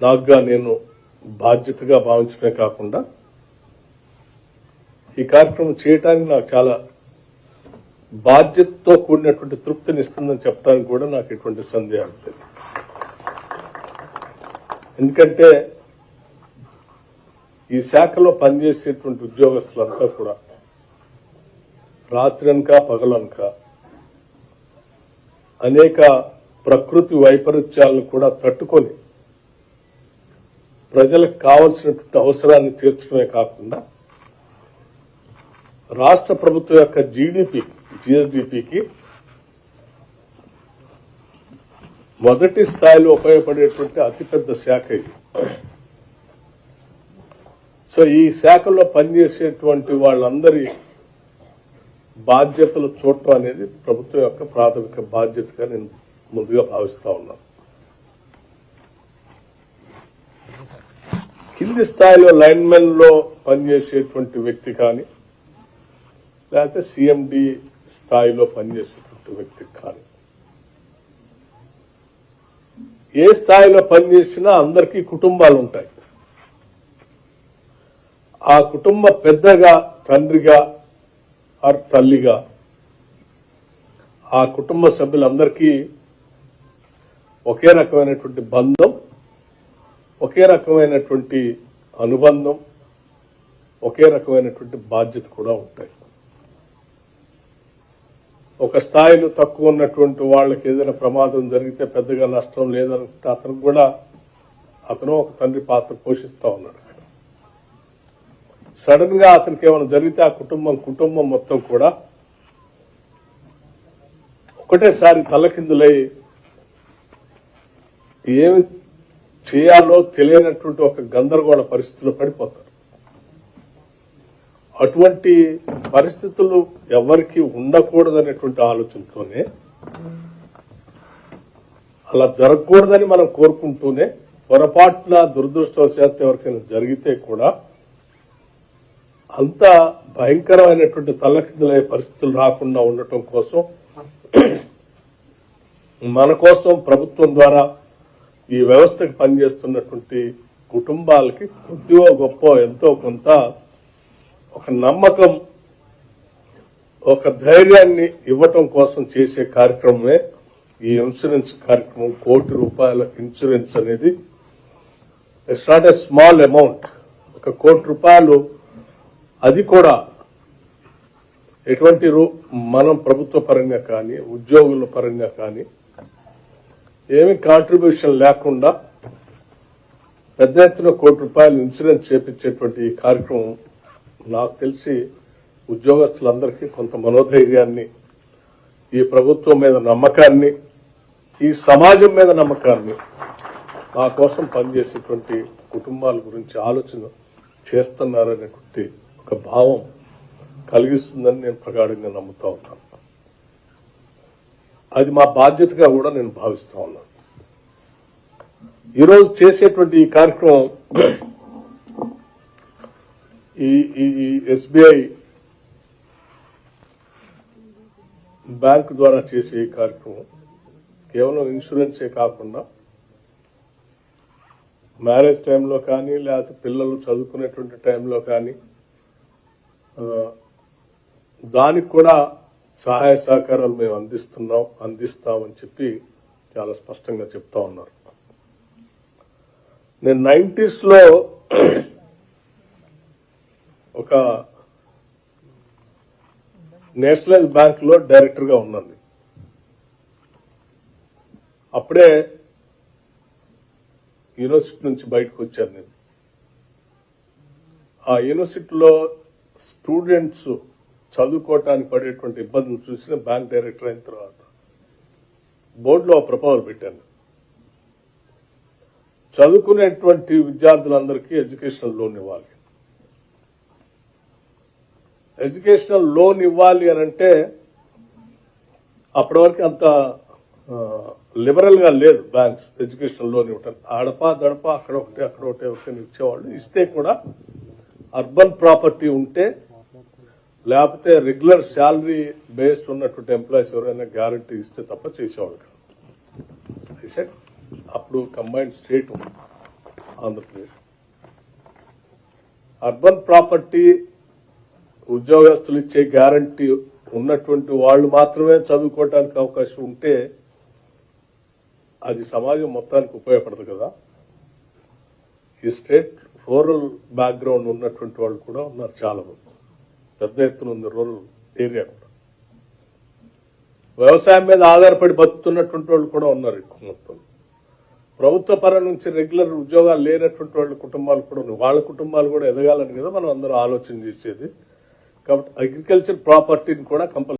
నాకుగా నేను బాధ్యతగా భావించడమే కాకుండా ఈ కార్యక్రమం చేయటానికి నాకు చాలా బాధ్యతతో కూడినటువంటి తృప్తిని ఇస్తుందని చెప్పడానికి కూడా నాకు ఎటువంటి సందేహం లేదు. ఎందుకంటే ఈ శాఖలో పనిచేసేటువంటి ఉద్యోగస్తులంతా కూడా రాత్రి రాత్రనక పగలనక అనేక ప్రకృతి వైపరీత్యాలను కూడా తట్టుకొని ప్రజలకు కావలసినటువంటి అవసరాన్ని తీర్చడమే కాకుండా రాష్ట్ర ప్రభుత్వం యొక్క జీడిపి జిఎస్డిపికి మొదటి స్థాయిలో ఉపయోగపడేటువంటి అతిపెద్ద శాఖ ఇది. సో ఈ శాఖలో పనిచేసేటువంటి వాళ్ళందరి బాధ్యతలు చూడటం అనేది ప్రభుత్వం యొక్క ప్రాథమిక బాధ్యతగా నేను ముందుగా భావిస్తా ఉన్నాను. కింది స్థాయిలో లైన్మెన్లో పనిచేసేటువంటి వ్యక్తి కానీ లేకపోతే సిఎండి స్థాయిలో పనిచేసేటువంటి వ్యక్తి కానీ. ఏ స్థాయిలో పనిచేసినా అందరికీ కుటుంబాలు ఉంటాయి ఆ కుటుంబ పెద్దగా తండ్రిగా ఆర్ తల్లిగా ఆ కుటుంబ సభ్యులందరికీ ఒకే రకమైనటువంటి బంధం ఒకే రకమైనటువంటి అనుబంధం ఒకే రకమైనటువంటి బాధ్యత కూడా ఉంటాయి. ఒక స్థాయిలో తక్కువ ఉన్నటువంటి వాళ్ళకి ఏదైనా ప్రమాదం జరిగితే పెద్దగా నష్టం లేదంటే అతను కూడా అతను ఒక తండ్రి పాత్ర పోషిస్తా ఉన్నాడు. సడన్గా అతనికి ఏమైనా జరిగితే ఆ కుటుంబం కుటుంబం మొత్తం కూడా ఒకటేసారి తలకిందులై ఏమి చేయాలో తెలియనటువంటి ఒక గందరగోళ పరిస్థితిలో పడిపోతారు. అటువంటి పరిస్థితులు ఎవరికి ఉండకూడదనేటువంటి ఆలోచనతోనే అలా జరగకూడదని మనం కోరుకుంటూనే పొరపాటున దురదృష్టవశాత్తు ఎవరికైనా జరిగితే కూడా అంత భయంకరమైనటువంటి తల్లకిందులయ్యే పరిస్థితులు రాకుండా ఉండటం కోసం మన కోసం ప్రభుత్వం ద్వారా ఈ వ్యవస్థకు పనిచేస్తున్నటువంటి కుటుంబాలకి కొద్దిగా గొప్ప ఎంతో కొంత ఒక నమ్మకం ఒక ధైర్యాన్ని ఇవ్వటం కోసం చేసే కార్యక్రమమే ఈ ఇన్సూరెన్స్ కార్యక్రమం. కోటి రూపాయల ఇన్సూరెన్స్ అనేది it's not a small amount. ఒక కోటి రూపాయలు అది కూడా ఎటువంటి రూ మనం ప్రభుత్వ పరంగా కానీ ఉద్యోగుల పరంగా కానీ ఏమి కాంట్రిబ్యూషన్ లేకుండా పెద్ద ఎత్తున కోటి రూపాయలు ఇన్సూరెన్స్ చేపించేటువంటి ఈ కార్యక్రమం నాకు తెలిసి ఉద్యోగస్తులందరికీ కొంత మనోధైర్యాన్ని ఈ ప్రభుత్వం మీద నమ్మకాన్ని ఈ సమాజం మీద నమ్మకాన్ని మా కోసం పనిచేసేటువంటి కుటుంబాల గురించి ఆలోచన చేస్తున్నారనేటువంటి ఒక భావం కలిగిస్తుందని నేను ప్రగాఢంగా నమ్ముతా ఉన్నాను అది మా బాధ్యతగా కూడా నేను భావిస్తా ఉన్నాను. ఈరోజు చేసేటువంటి ఈ కార్యక్రమం ఈ ఈ ఎస్బీఐ బ్యాంక్ ద్వారా చేసే ఈ కార్యక్రమం కేవలం ఇన్సూరెన్సే కాకుండా మ్యారేజ్ టైంలో కానీ లేకపోతే పిల్లలు చదువుకునేటువంటి టైంలో కానీ దానికి కూడా సహాయ సహకారాలు మేము అందిస్తున్నాం అందిస్తామని చెప్పి చాలా స్పష్టంగా చెప్తా ఉన్నారు. నేను నైంటీస్లో ఒక నేషనలైజ్ బ్యాంక్లో డైరెక్టర్గా ఉన్నాను. అప్పుడే యూనివర్సిటీ నుంచి బయటకు వచ్చాను నేను. ఆ యూనివర్సిటీలో స్టూడెంట్స్ చదువుకోవటానికి పడేటువంటి ఇబ్బందులు చూసిన బ్యాంక్ డైరెక్టర్ అయిన తర్వాత బోర్డులో ప్రపోజల్ పెట్టాను. చదువుకునేటువంటి విద్యార్థులందరికీ ఎడ్యుకేషనల్ లోన్ ఇవ్వాలి. ఎడ్యుకేషనల్ లోన్ ఇవ్వాలి అని అంటే అప్పటి వరకు అంత లిబరల్గా లేదు బ్యాంక్స్ ఎడ్యుకేషనల్ లోన్ ఇవ్వటం. ఆడపా దడప అక్కడ ఒకటి అక్కడ ఒకటి ఒకటి ఇచ్చేవాళ్ళు. ఇస్తే కూడా అర్బన్ ప్రాపర్టీ ఉంటే లేకపోతే రెగ్యులర్ శాలరీ బేస్డ్ ఉన్నటువంటి ఎంప్లాయీస్ ఎవరైనా గ్యారంటీ ఇస్తే తప్ప చేసేవాళ్ళు కాదు. సెట్ అప్పుడు combined state Andhra Pradesh. Urban property ఉద్యోగస్తులు ఇచ్చే గ్యారంటీ ఉన్నటువంటి వాళ్ళు మాత్రమే చదువుకోవటానికి అవకాశం ఉంటే అది సమాజం మొత్తానికి ఉపయోగపడదు కదా. ఈ స్టేట్ రూరల్ బ్యాక్గ్రౌండ్ ఉన్నటువంటి వాళ్ళు కూడా ఉన్నారు చాలా మంది పెద్ద ఎత్తున ఉంది రూరల్ ఏరియా కూడా. వ్యవసాయం మీద ఆధారపడి బతుకుతున్నటువంటి వాళ్ళు కూడా ఉన్నారు ఎక్కువ మొత్తం ప్రభుత్వ పరం నుంచి రెగ్యులర్ ఉద్యోగాలు లేనటువంటి వాళ్ళ కుటుంబాలు కూడా ఉన్నాయి. వాళ్ళ కుటుంబాలు కూడా ఎదగాలని కదా మనం అందరం ఆలోచన చేసేది. కాబట్టి అగ్రికల్చర్ ప్రాపర్టీని కూడా కంపల్సరీ